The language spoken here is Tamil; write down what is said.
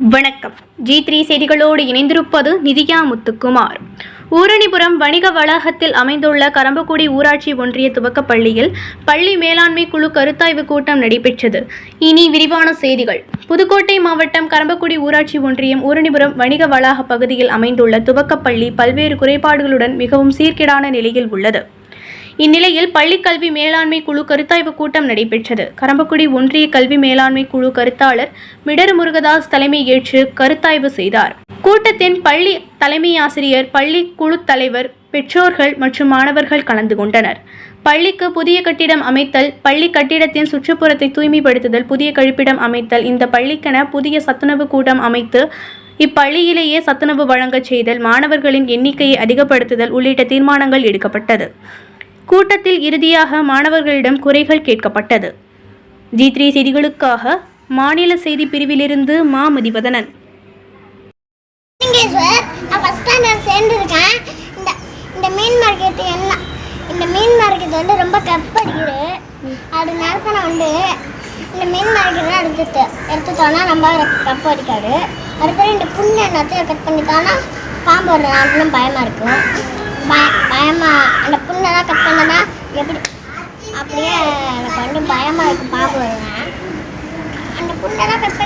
வணக்கம். ஜி த்ரீ செய்திகளோடு இணைந்திருப்பது நிதியா முத்துக்குமார். ஊரணிபுரம் வணிக வளாகத்தில் அமைந்துள்ள கரம்பக்குடி ஊராட்சி ஒன்றிய துவக்கப் பள்ளியில் பள்ளி மேலாண்மை குழு கருத்தாய்வு கூட்டம் நடைபெற்றது. இனி விரிவான செய்திகள். புதுக்கோட்டை மாவட்டம் கரம்பக்குடி ஊராட்சி ஒன்றியம் ஊரணிபுரம் வணிக வளாக பகுதியில் அமைந்துள்ள துவக்கப் பள்ளி பல்வேறு குறைபாடுகளுடன் மிகவும் சீர்கேடான நிலையில் உள்ளது. இந்நிலையில் பள்ளிக் கல்வி மேலாண்மை குழு கருத்தாய்வு கூட்டம் நடைபெற்றது. கரம்பக்குடி ஒன்றிய கல்வி மேலாண்மை குழு கருத்தாளர் மிடறு முருகதாஸ் தலைமை ஏற்று கருத்தாய்வு செய்தார். கூட்டத்தின் பள்ளி தலைமை ஆசிரியர் பள்ளி குழு தலைவர் பெற்றோர்கள் மற்றும் மாணவர்கள் கலந்து கொண்டனர். பள்ளிக்கு புதிய கட்டிடம் அமைத்தல் பள்ளி கட்டிடத்தின் சுற்றுப்புறத்தை தூய்மைப்படுத்துதல் புதிய கழிப்பிடம் அமைத்தல் இந்த பள்ளிக்கென புதிய சத்துணவு கூடம் அமைத்து இப்பள்ளியிலேயே சத்துணவு வழங்கச் செய்தல் மாணவர்களின் எண்ணிக்கையை அதிகப்படுத்துதல் உள்ளிட்ட தீர்மானங்கள் எடுக்கப்பட்டது. கூட்டத்தில் இறுதியாக மாணவர்களிடம் குறைகள் கேட்கப்பட்டது. ஜி த்ரீ செய்திகளுக்காக மாநில செய்தி பிரிவிலிருந்து மா. மதிவதனன். நான் ஃபஸ்ட் சேர்ந்துருக்கேன். இந்த இந்த மீன் மார்க்கெட் என்ன இந்த மீன் மார்க்கெட் வந்து ரொம்ப கப்படிக்குது அது நேரத்தில் வந்து இந்த மீன் மார்க்கெட்லாம் எடுத்துட்டு எடுத்துட்டோன்னா நம்ம கப் அடிக்காது அதுக்கப்புறம் இந்த புண்ணு எல்லாத்தையும் கட் பண்ணிட்டோன்னா பாம்பு வர்றது நாளும் பயமாக இருக்கும். பய பயமாக அந்த புண்ணெல்லாம் கட் பண்ணனா எப்படி? அப்படியே எனக்கு வந்து பயமாக இருக்குது பாம்பு வருவேன் அந்த புண்ணெல்லாம் கட்